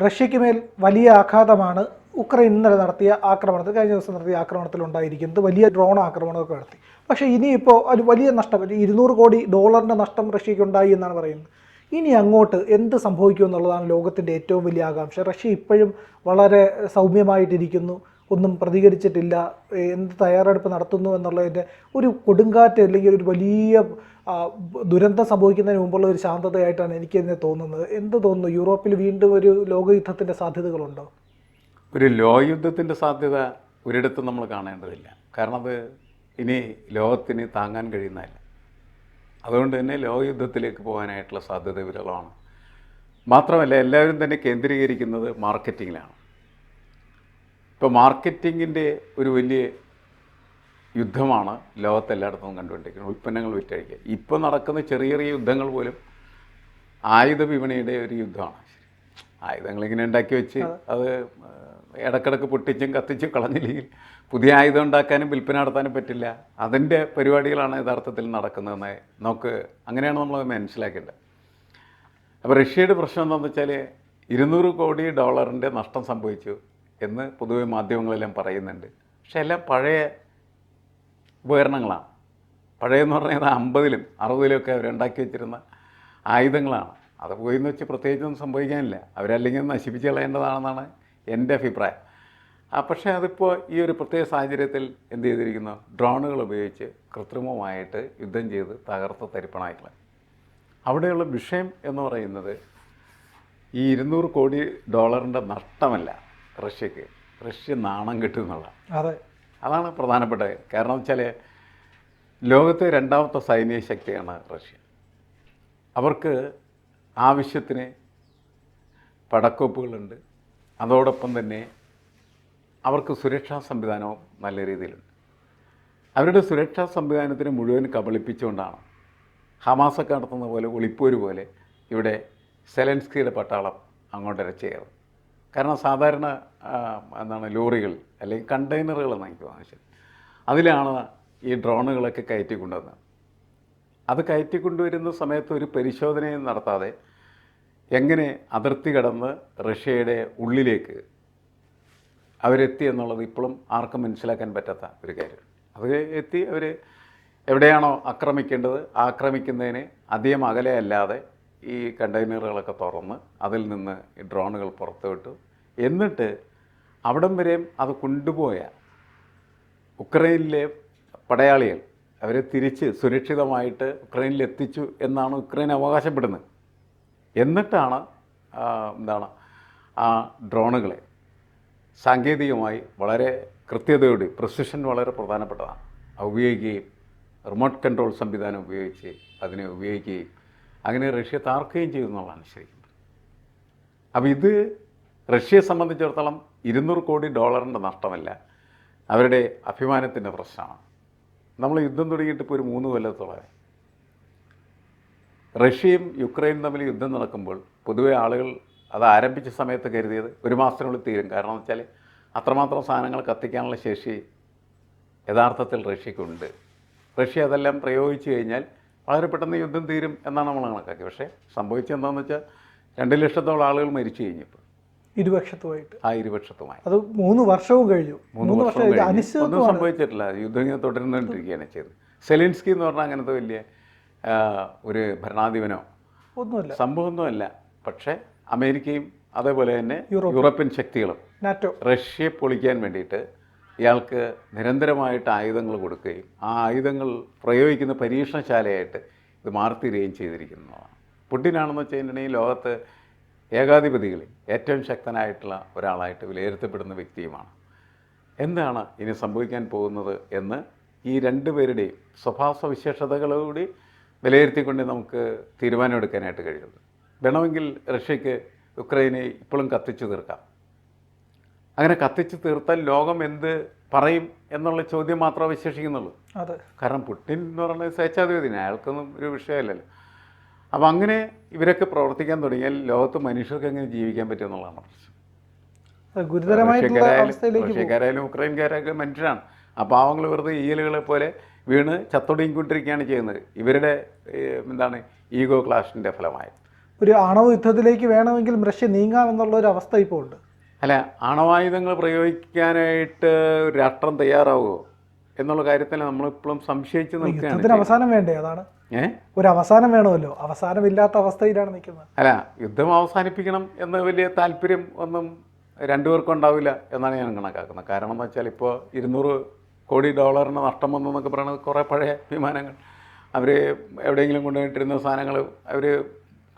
റഷ്യയ്ക്ക് മേൽ വലിയ ആഘാതമാണ് ഉക്രൈൻ ഇന്നലെ നടത്തിയ ആക്രമണത്തിൽ കഴിഞ്ഞ ദിവസം നടത്തിയ ആക്രമണത്തിൽ ഉണ്ടായിരിക്കുന്നത്. വലിയ ഡ്രോൺ ആക്രമണമൊക്കെ നടത്തി. പക്ഷേ ഇനിയിപ്പോൾ ഒരു വലിയ നഷ്ടം ഇരുന്നൂറ് കോടി ഡോളറിന്റെ നഷ്ടം റഷ്യയ്ക്ക് ഉണ്ടായി എന്നാണ് പറയുന്നത്. ഇനി അങ്ങോട്ട് എന്ത് സംഭവിക്കും എന്നുള്ളതാണ് ലോകത്തിന്റെ ഏറ്റവും വലിയ ആകാംക്ഷ. റഷ്യ ഇപ്പോഴും വളരെ സൗമ്യമായിട്ടിരിക്കുന്നു. ഒന്നും പ്രതികരിച്ചിട്ടില്ല. എന്ത് തയ്യാറെടുപ്പ് നടത്തുന്നു എന്നുള്ളതിന്റെ ഒരു കൊടുങ്കാറ്റ് അല്ലെങ്കിൽ ഒരു വലിയ ദുരന്തം സംഭവിക്കുന്നതിന് മുമ്പുള്ള ഒരു ശാന്തതയായിട്ടാണ് എനിക്ക് ഇതിനെ തോന്നുന്നത്. എന്ത് തോന്നുന്നു? യൂറോപ്പിൽ വീണ്ടും ഒരു ലോകയുദ്ധത്തിന്റെ സാധ്യതകളുണ്ടോ? ഒരു ലോകയുദ്ധത്തിന്റെ സാധ്യത ഒരിടത്തും നമ്മൾ കാണേണ്ടതില്ല. കാരണം അത് ഇനി ലോകത്തിന് താങ്ങാൻ കഴിയുന്നതല്ല. അതുകൊണ്ട് തന്നെ ലോകയുദ്ധത്തിലേക്ക് പോകാനായിട്ടുള്ള സാധ്യത വിരളമാണ് മാത്രമല്ല എല്ലാവരും തന്നെ കേന്ദ്രീകരിക്കുന്നത് മാർക്കറ്റിങ്ങിലാണ്. ഇപ്പോൾ മാർക്കറ്റിങ്ങിന്റെ ഒരു വലിയ യുദ്ധമാണ് ലോകത്തെല്ലായിടത്തും കണ്ടുകൊണ്ടിരിക്കുന്നത്. ഉൽപ്പന്നങ്ങൾ വിറ്റഴിക്കുക. ഇപ്പോൾ നടക്കുന്ന ചെറിയ ചെറിയ യുദ്ധങ്ങൾ പോലും ആയുധ വിപണിയുടെ ഒരു യുദ്ധമാണ്. ആയുധങ്ങൾ ഇങ്ങനെ ഉണ്ടാക്കി വെച്ച് അത്. ഇടക്കിടക്ക് പൊട്ടിച്ചും കത്തിച്ചും കളഞ്ഞില്ലെങ്കിൽ പുതിയ ആയുധം ഉണ്ടാക്കാനും വിൽപ്പന നടത്താനും പറ്റില്ല. അതിന്റെ പരിപാടികളാണ് യഥാർത്ഥത്തിൽ നടക്കുന്നതെന്ന് നമുക്ക് അങ്ങനെയാണ് നമ്മൾ മനസ്സിലാക്കേണ്ടത്. അപ്പോൾ റഷ്യയുടെ പ്രശ്നം എന്താണെന്ന് വെച്ചാൽ ഇരുന്നൂറ് കോടി ഡോളറിന്റെ നഷ്ടം സംഭവിച്ചു എന്ന് പൊതുവെ മാധ്യമങ്ങളെല്ലാം പറയുന്നുണ്ട്. പക്ഷെ എല്ലാം പഴയ ഉപകരണങ്ങളാണ്. പഴയെന്ന് പറഞ്ഞാൽ അമ്പതിലും അറുപതിലും ഒക്കെ അവരുണ്ടാക്കി വെച്ചിരുന്ന ആയുധങ്ങളാണ്. അത് പോയി എന്ന് വെച്ച് പ്രത്യേകിച്ചൊന്നും സംഭവിക്കാനില്ല. അവരല്ലെങ്കിൽ നശിപ്പിച്ച് കളയേണ്ടതാണെന്നാണ് എന്റെ അഭിപ്രായം. ആ പക്ഷേ അതിപ്പോൾ ഈ ഒരു പ്രത്യേക സാഹചര്യത്തിൽ എന്ത് ചെയ്തിരിക്കുന്നു? ഡ്രോണുകൾ ഉപയോഗിച്ച് കൃത്രിമമായിട്ട് യുദ്ധം ചെയ്ത് തകർത്ത് തരിപ്പണായിട്ടുള്ള. അവിടെയുള്ള വിഷയം എന്ന് പറയുന്നത് ഈ ഇരുന്നൂറ് കോടി ഡോളറിന്റെ നഷ്ടമല്ല റഷ്യക്ക്. റഷ്യ നാണം കിട്ടുന്നുള്ള അതെ. അതാണ് പ്രധാനപ്പെട്ട കാരണം വെച്ചാൽ ലോകത്തെ രണ്ടാമത്തെ സൈനിക ശക്തിയാണ് റഷ്യ. അവർക്ക് ആവശ്യത്തിന് പടക്കോപ്പുകളുണ്ട്. അതോടൊപ്പം തന്നെ അവർക്ക് സുരക്ഷാ സംവിധാനവും നല്ല രീതിയിലുണ്ട്. അവരുടെ സുരക്ഷാ സംവിധാനത്തിന് മുഴുവൻ കബളിപ്പിച്ചുകൊണ്ടാണ് ഹമാസൊക്കെ നടത്തുന്ന പോലെ ഒളിപ്പോര് പോലെ ഇവിടെ സെലൻസ്കിയുടെ പട്ടാളം അങ്ങോട്ട് ഇരച്ചേറും കാരണം സാധാരണ എന്താണ് ലോറികൾ അല്ലെങ്കിൽ കണ്ടെയ്നറുകൾ എനിക്ക് ആവശ്യം അതിലാണ് ഈ ഡ്രോണുകളൊക്കെ കയറ്റി കൊണ്ടുവന്നത് അത് കയറ്റി കൊണ്ടുവരുന്ന സമയത്ത് ഒരു പരിശോധനയും നടത്താതെ എങ്ങനെ അതിർത്തി കടന്ന് റഷ്യയുടെ ഉള്ളിലേക്ക് അവരെത്തി എന്നുള്ളത് ഇപ്പോഴും ആർക്കും മനസ്സിലാക്കാൻ പറ്റാത്ത ഒരു കാര്യം. അത് എത്തി അവർ എവിടെയാണോ ആക്രമിക്കേണ്ടത് ആക്രമിക്കുന്നതിന് അധികം അകലെ അല്ലാതെ ഈ കണ്ടെയ്നറുകളൊക്കെ തുറന്ന് അതിൽ നിന്ന് ഈ ഡ്രോണുകൾ പുറത്തുവിട്ടു. എന്നിട്ട് അവിടം വരെയും അത് കൊണ്ടുപോയ ഉക്രൈനിലെ പടയാളികൾ അവരെ തിരിച്ച് സുരക്ഷിതമായിട്ട് ഉക്രൈനിൽ എത്തിച്ചു എന്നാണ് ഉക്രൈൻ അവകാശപ്പെടുന്നത്. എന്നിട്ടാണ് എന്താണ് ആ ഡ്രോണുകളെ സാങ്കേതികമായി വളരെ കൃത്യതയോടെ പ്രസിഷൻ വളരെ പ്രധാനപ്പെട്ടതാണ്. ഉപയോഗിക്കുകയും റിമോട്ട് കൺട്രോൾ സംവിധാനം ഉപയോഗിച്ച് അതിനെ ഉപയോഗിക്കുകയും അങ്ങനെ റഷ്യ താർക്കുകയും ചെയ്തു എന്നുള്ളതാണ് ശരിക്കും. അപ്പോൾ ഇത് റഷ്യയെ സംബന്ധിച്ചിടത്തോളം ഇരുന്നൂറ് കോടി ഡോളറിന്റെ നഷ്ടമല്ല. അവരുടെ അഭിമാനത്തിന്റെ പ്രശ്നമാണ്. നമ്മൾ യുദ്ധം തുടങ്ങിയിട്ട് ഇപ്പോൾ ഒരു മൂന്ന് കൊല്ലത്തോളം റഷ്യയും യുക്രൈനും തമ്മിൽ യുദ്ധം നടക്കുമ്പോൾ പൊതുവെ ആളുകൾ അത് ആരംഭിച്ച സമയത്ത് കരുതിയത് ഒരു മാസത്തിനുള്ളിൽ തീരും. കാരണം എന്ന് വെച്ചാൽ അത്രമാത്രം സാധനങ്ങൾ കത്തിക്കാനുള്ള ശേഷി യഥാർത്ഥത്തിൽ റഷ്യക്കുണ്ട്. റഷ്യ അതെല്ലാം പ്രയോഗിച്ചു കഴിഞ്ഞാൽ വളരെ പെട്ടെന്ന് യുദ്ധം തീരും എന്നാണ് നമ്മൾ കണക്കാക്കി പക്ഷേ സംഭവിച്ചെന്താണെന്ന് വെച്ചാൽ രണ്ട് ലക്ഷത്തോളം ആളുകൾ മരിച്ചു കഴിഞ്ഞപ്പോൾ. ഇരുപക്ഷത്തുമായിട്ട്. ആ ഇരുപക്ഷത്തുമായി. അത് മൂന്ന് വർഷവും കഴിഞ്ഞു. മൂന്ന് വർഷം ഒന്നും സംഭവിച്ചിട്ടില്ല. യുദ്ധം ഇങ്ങനെ തുടരുന്നുകൊണ്ടിരിക്കുകയാണ് ചെയ്തത്. സെലിൻസ്കി എന്ന് പറഞ്ഞാൽ അങ്ങനത്തെ വലിയ ഒരു ഭരണാധിപനോ ഒന്നുമില്ല. സംഭവമൊന്നുമല്ല. പക്ഷേ അമേരിക്കയും അതേപോലെ തന്നെ യൂറോപ്യൻ ശക്തികളും നാറ്റോ. റഷ്യയെ പൊളിക്കാൻ വേണ്ടിയിട്ട് ഇയാൾക്ക് നിരന്തരമായിട്ട് ആയുധങ്ങൾ കൊടുക്കുകയും ആ ആയുധങ്ങൾ പ്രയോഗിക്കുന്ന പരീക്ഷണശാലയായിട്ട് ഇത് മാറിത്തീരുകയും ചെയ്തിരിക്കുന്നതാണ് പുടിനാണെന്ന് വെച്ച് കഴിഞ്ഞിട്ടുണ്ടെങ്കിൽ ലോകത്ത് ഏകാധിപതികളിൽ ഏറ്റവും ശക്തനായിട്ടുള്ള ഒരാളായിട്ട് വിലയിരുത്തപ്പെടുന്ന വ്യക്തിയുമാണ്. എന്താണ് ഇനി സംഭവിക്കാൻ പോകുന്നത് എന്ന് ഈ രണ്ടുപേരുടെയും സ്വഭാവ സവിശേഷതകളോടി വിലയിരുത്തിക്കൊണ്ട് നമുക്ക് തീരുമാനമെടുക്കാനായിട്ട് കഴിയുന്നത്. വേണമെങ്കിൽ റഷ്യക്ക് യുക്രൈനെ ഇപ്പോഴും കത്തിച്ചു തീർക്കാം. അങ്ങനെ കത്തിച്ചു തീർത്താൽ ലോകം എന്ത് പറയും എന്നുള്ള ചോദ്യം മാത്രമേ അവശേഷിക്കുന്നുള്ളൂ. അതെ. കാരണം പുട്ടിൻ എന്ന് പറയുന്നത് സ്വേച്ഛാധിപതി അയാൾക്കൊന്നും ഒരു വിഷയമല്ലല്ലോ. അപ്പോൾ അങ്ങനെ ഇവരൊക്കെ പ്രവർത്തിക്കാൻ തുടങ്ങിയാൽ ലോകത്ത് മനുഷ്യർക്ക് എങ്ങനെ ജീവിക്കാൻ പറ്റും എന്നുള്ളതാണ് പ്രശ്നം. റഷ്യക്കാരായാലും ഉക്രൈൻകാരൊക്കെ മനുഷ്യരാണ്. ആ പാവങ്ങൾ വെറുതെ ഈയലുകളെ പോലെ വീണ് ചത്തൊടുങ്ങിക്കൊണ്ടിരിക്കുകയാണ് ചെയ്യുന്നത്. ഇവരുടെ എന്താണ് ഈഗോ ക്ലാഷിന്റെ ഫലമായി. ഒരു ആണവ യുദ്ധത്തിലേക്ക് വേണമെങ്കിലും റഷ്യ നീങ്ങാമെന്നുള്ള ഒരു അവസ്ഥ ഇപ്പോൾ ഉണ്ട്. അല്ല ആണവായുധങ്ങൾ പ്രയോഗിക്കാനായിട്ട് രാഷ്ട്രം തയ്യാറാവുമോ എന്നുള്ള കാര്യത്തിൽ നമ്മളിപ്പോഴും സംശയിച്ച് നിൽക്കുകയാണ്. അവസാനം വേണ്ടേ അതാണ്? ഒരു അവസാനം വേണമല്ലോ. അവസാനമില്ലാത്ത അവസ്ഥയിലാണ് നിൽക്കുന്നത്. അല്ല യുദ്ധം അവസാനിപ്പിക്കണം എന്ന വലിയ താല്പര്യം ഒന്നും രണ്ടുപേർക്കും ഉണ്ടാവില്ല എന്നാണ് ഞാൻ കണക്കാക്കുന്നത്. കാരണം എന്ന് വെച്ചാൽ ഇപ്പോൾ ഇരുന്നൂറ് കോടി ഡോളറിന് നഷ്ടം വന്നു എന്നൊക്കെ പറയുന്നത് കുറേ പഴയ വിമാനങ്ങൾ അവർ എവിടെയെങ്കിലും കൊണ്ടുപോയിട്ടിരുന്ന സാധനങ്ങൾ അവർ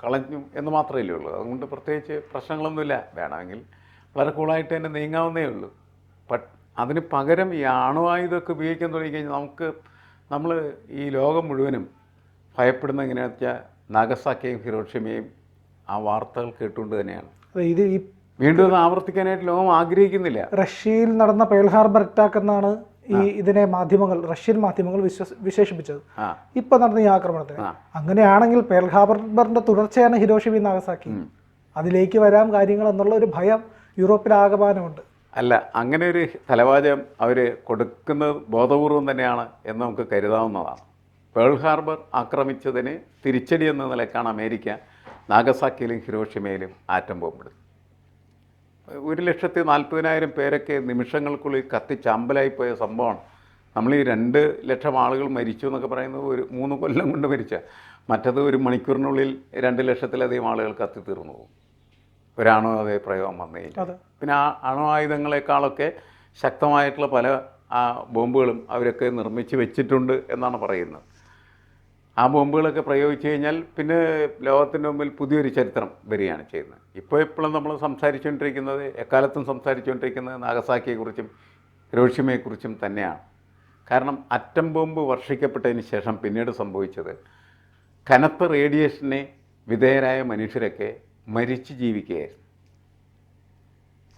കളഞ്ഞു എന്ന് മാത്രമേ ഉള്ളൂ. അതുകൊണ്ട് പ്രത്യേകിച്ച് പ്രശ്നങ്ങളൊന്നുമില്ല. വേണമെങ്കിൽ വളരെ കൂളായിട്ട് തന്നെ നീങ്ങാവുന്നേ ഉള്ളൂ. ബട്ട് അതിന് പകരം ഈ ആണവായുധമൊക്കെ ഉപയോഗിക്കാൻ തുടങ്ങിക്കഴിഞ്ഞാൽ നമുക്ക് നമ്മൾ ഈ ലോകം മുഴുവനും ഭയപ്പെടുന്ന എങ്ങനെയാണെന്ന് വെച്ചാൽ നാഗസാക്കിയും ഹിരോഷിമയും ആ വാർത്തകൾ കേട്ടുകൊണ്ട് തന്നെയാണ്. ഇത് ഈ വീണ്ടും അത് ആവർത്തിക്കാനായിട്ട് ലോകം ആഗ്രഹിക്കുന്നില്ല. റഷ്യയിൽ നടന്ന പേൾ ഹാർബർ അറ്റാക്ക് എന്നാണ് ഈ ഇതിനെ മാധ്യമങ്ങൾ റഷ്യൻ മാധ്യമങ്ങൾ വിശ്വസ വിശേഷിപ്പിച്ചത്. ഇപ്പൊ നടന്ന ഈ ആക്രമണത്തിന്. അങ്ങനെയാണെങ്കിൽ പേൾ ഹാർബറിന്റെ തുടർച്ചയാണ് ഹിരോഷിമി നാഗസാക്കി അതിലേക്ക് വരാം കാര്യങ്ങൾ എന്നുള്ള ഒരു ഭയം യൂറോപ്പിൽ ആകമാനമുണ്ട് അല്ല അങ്ങനെ ഒരു തലവാചകം അവർ കൊടുക്കുന്നത് ബോധപൂർവം തന്നെയാണ് എന്ന് നമുക്ക് കരുതാവുന്നതാണ്. പേൾ ഹാർബർ ആക്രമിച്ചതിന് തിരിച്ചടി എന്ന നിലക്കാണ് അമേരിക്ക നാഗസാക്കിയിലും ഹിരോഷിമയിലും ആറ്റം ബോംബിടുന്നത് ഒരു ലക്ഷത്തി നാൽപ്പതിനായിരം പേരൊക്കെ നിമിഷങ്ങൾക്കുള്ളിൽ കത്തിച്ച് അമ്പലായിപ്പോയ സംഭവമാണ്. നമ്മൾ ഈ രണ്ട് ലക്ഷം ആളുകൾ മരിച്ചു എന്നൊക്കെ പറയുന്നത് ഒരു മൂന്ന് കൊല്ലം കൊണ്ട് മരിച്ച മറ്റത് ഒരു മണിക്കൂറിനുള്ളിൽ രണ്ട് ലക്ഷത്തിലധികം ആളുകൾ കത്തിത്തീർന്നു പോകും ഒരാണോ അതേ പ്രയോഗം വന്നു കഴിഞ്ഞാൽ പിന്നെ ആ അണുവായുധങ്ങളെക്കാളൊക്കെ ശക്തമായിട്ടുള്ള പല ആ ബോംബുകളും അവരൊക്കെ നിർമ്മിച്ച് വെച്ചിട്ടുണ്ട് എന്നാണ് പറയുന്നത്. ആ ബോംബുകളൊക്കെ പ്രയോഗിച്ചു കഴിഞ്ഞാൽ പിന്നെ ലോകത്തിന്റെ മുമ്പിൽ പുതിയൊരു ചരിത്രം വരികയാണ് ചെയ്യുന്നത്. ഇപ്പോൾ ഇപ്പോഴും നമ്മൾ സംസാരിച്ചുകൊണ്ടിരിക്കുന്നത് എക്കാലത്തും സംസാരിച്ചുകൊണ്ടിരിക്കുന്നത് നാഗസാക്കിയെക്കുറിച്ചും ഹിരോഷിമയെക്കുറിച്ചും തന്നെയാണ്. കാരണം അറ്റം ബോംബ് വർഷിക്കപ്പെട്ടതിന് ശേഷം പിന്നീട് സംഭവിച്ചത് കനത്ത റേഡിയേഷനെ വിധേയരായ മനുഷ്യരൊക്കെ മരിച്ച് ജീവിക്കുകയായിരുന്നു.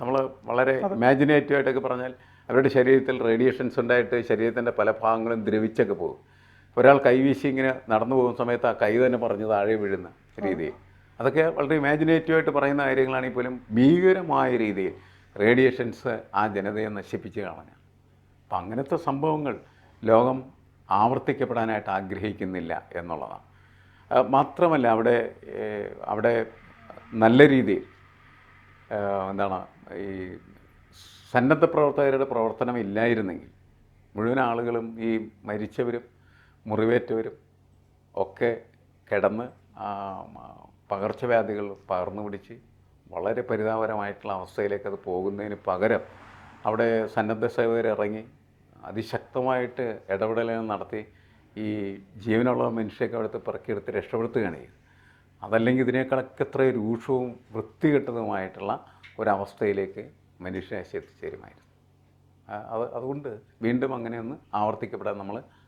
നമ്മൾ വളരെ ഇമാജിനേറ്റീവായിട്ടൊക്കെ പറഞ്ഞാൽ അവരുടെ ശരീരത്തിൽ റേഡിയേഷൻസ് ഉണ്ടായിട്ട് ശരീരത്തിന്റെ പല ഭാഗങ്ങളും ദ്രവിച്ചൊക്കെ പോകും. ഒരാൾ കൈവീശി ഇങ്ങനെ നടന്നു പോകുന്ന സമയത്ത് ആ കൈ തന്നെ പറഞ്ഞ് താഴെ വീഴുന്ന രീതി അതൊക്കെ വളരെ ഇമാജിനേറ്റീവായിട്ട് പറയുന്ന കാര്യങ്ങളാണെങ്കിൽ പോലും ഭീകരമായ രീതിയിൽ റേഡിയേഷൻസ് ആ ജനതയെ നശിപ്പിച്ച് കളഞ്ഞ. അപ്പം അങ്ങനത്തെ സംഭവങ്ങൾ ലോകം ആവർത്തിക്കപ്പെടാനായിട്ട് ആഗ്രഹിക്കുന്നില്ല എന്നുള്ളതാണ്. മാത്രമല്ല അവിടെ അവിടെ നല്ല രീതിയിൽ എന്താണ് ഈ സന്നദ്ധ പ്രവർത്തകരുടെ പ്രവർത്തനം ഇല്ലായിരുന്നെങ്കിൽ മുഴുവൻ ആളുകളും ഈ മരിച്ചവരും മുറിവേറ്റവരും ഒക്കെ കിടന്ന് പകർച്ചവ്യാധികൾ പകർന്നു പിടിച്ച് വളരെ പരിതാപകരമായിട്ടുള്ള അവസ്ഥയിലേക്ക് അത് പോകുന്നതിന് പകരം അവിടെ സന്നദ്ധ സേവകർ ഇറങ്ങി അതിശക്തമായിട്ട് ഇടപെടലുകൾ നടത്തി ഈ ജീവനുള്ള മനുഷ്യരൊക്കെ അവിടുത്തെ പിറക്കിയെടുത്ത് രക്ഷപ്പെടുത്തുകയാണ് ചെയ്യുന്നത് അതല്ലെങ്കിൽ ഇതിനേക്കാളൊക്കെ എത്ര രൂക്ഷവും വൃത്തികെട്ടതുമായിട്ടുള്ള ഒരവസ്ഥയിലേക്ക് മനുഷ്യരാശി എത്തിച്ചേരുമായിരുന്നു. അത് അതുകൊണ്ട് വീണ്ടും അങ്ങനെയൊന്ന് ആവർത്തിക്കപ്പെടാൻ നമ്മൾ